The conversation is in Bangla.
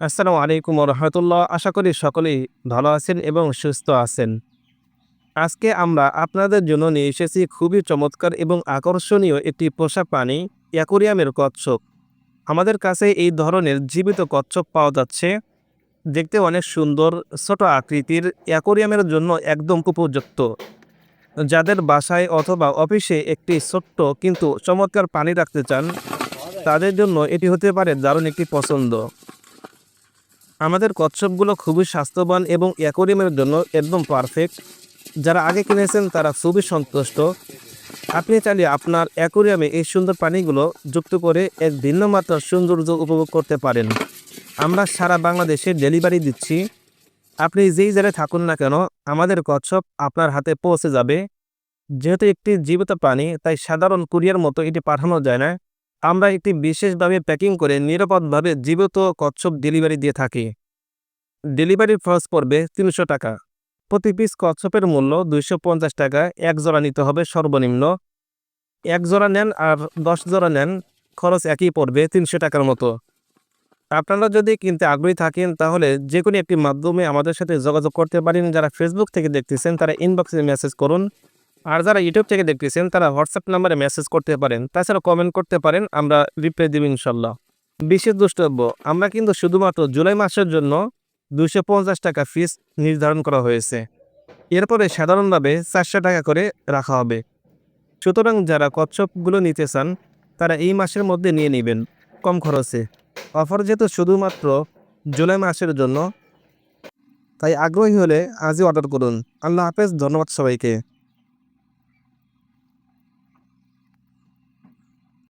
আসসালামু আলাইকুম রহমতুল্লাহ। আশা করি সকলেই ভালো আছেন এবং সুস্থ আছেন। আজকে আমরা আপনাদের জন্য নিয়ে এসেছি খুবই চমৎকার এবং আকর্ষণীয় একটি পোষা প্রাণী অ্যাকোরিয়ামের কচ্ছপ। আমাদের কাছে এই ধরনের জীবিত কচ্ছপ পাওয়া যাচ্ছে। দেখতে অনেক সুন্দর, ছোট আকৃতির, অ্যাকোরিয়ামের জন্য একদম উপযুক্ত। যাদের বাসায় অথবা অফিসে একটি ছোট্ট কিন্তু চমৎকার পানি রাখতে চান, তাদের জন্য এটি হতে পারে দারুণ একটি পছন্দ। আমাদের কচ্ছপগুলো খুবই স্বাস্থ্যবান এবং অ্যাকোরিয়ামের জন্য একদম পারফেক্ট। যারা আগে কিনেছেন তারা খুবই সন্তুষ্ট। আপনি চাইলে আপনার অ্যাকোরিয়ামে এই সুন্দর প্রাণীগুলো যুক্ত করে এক ভিন্ন মাত্রার সৌন্দর্য উপভোগ করতে পারেন। আমরা সারা বাংলাদেশে ডেলিভারি দিচ্ছি। আপনি যেই জায়গায় থাকুন না কেন, আমাদের কচ্ছপ আপনার হাতে পৌঁছে যাবে। যেহেতু একটি জীবিত প্রাণী, তাই সাধারণ কুরিয়ার মতো এটি পাঠানো যায় না। আমরা একটি বিশেষভাবে প্যাকিং করে নিরাপদভাবে জীবিত কচ্ছপ ডেলিভারি দিয়ে থাকি। ডেলিভারি খরচ পড়বে তিনশো টাকা। প্রতি পিস কচ্ছপের মূল্য দুইশো পঞ্চাশ টাকা, এক জোড়া নিতে হবে সর্বনিম্ন। এক জোড়া নেন আর দশ জোড়া নেন, খরচ একই পড়বে তিনশো টাকার মতো। আপনারা যদি কিনতে আগ্রহী থাকেন, তাহলে যে কোনো একটি মাধ্যমে আমাদের সাথে যোগাযোগ করতে পারেন। যারা ফেসবুক থেকে দেখতেছেন, তারা ইনবক্সে মেসেজ করুন। আর যারা ইউটিউব থেকে দেখতেছেন, তারা হোয়াটসঅ্যাপ নাম্বারে মেসেজ করতে পারেন। তাছাড়া কমেন্ট করতে পারেন, আমরা রিপ্লাই দেব ইনশাল্লাহ। বিশেষ দ্রষ্টব্য, আমরা কিন্তু শুধুমাত্র জুলাই মাসের জন্য দুশো পঞ্চাশ টাকা ফিস নির্ধারণ করা হয়েছে। এরপরে সাধারণভাবে চারশো টাকা করে রাখা হবে। সুতরাং যারা কচ্ছপগুলো নিতে চান, তারা এই মাসের মধ্যে নিয়ে নেবেন কম খরচে। অফার যেহেতু শুধুমাত্র জুলাই মাসের জন্য, তাই আগ্রহী হলে আজই অর্ডার করুন। আল্লাহ হাফেজ, ধন্যবাদ সবাইকে।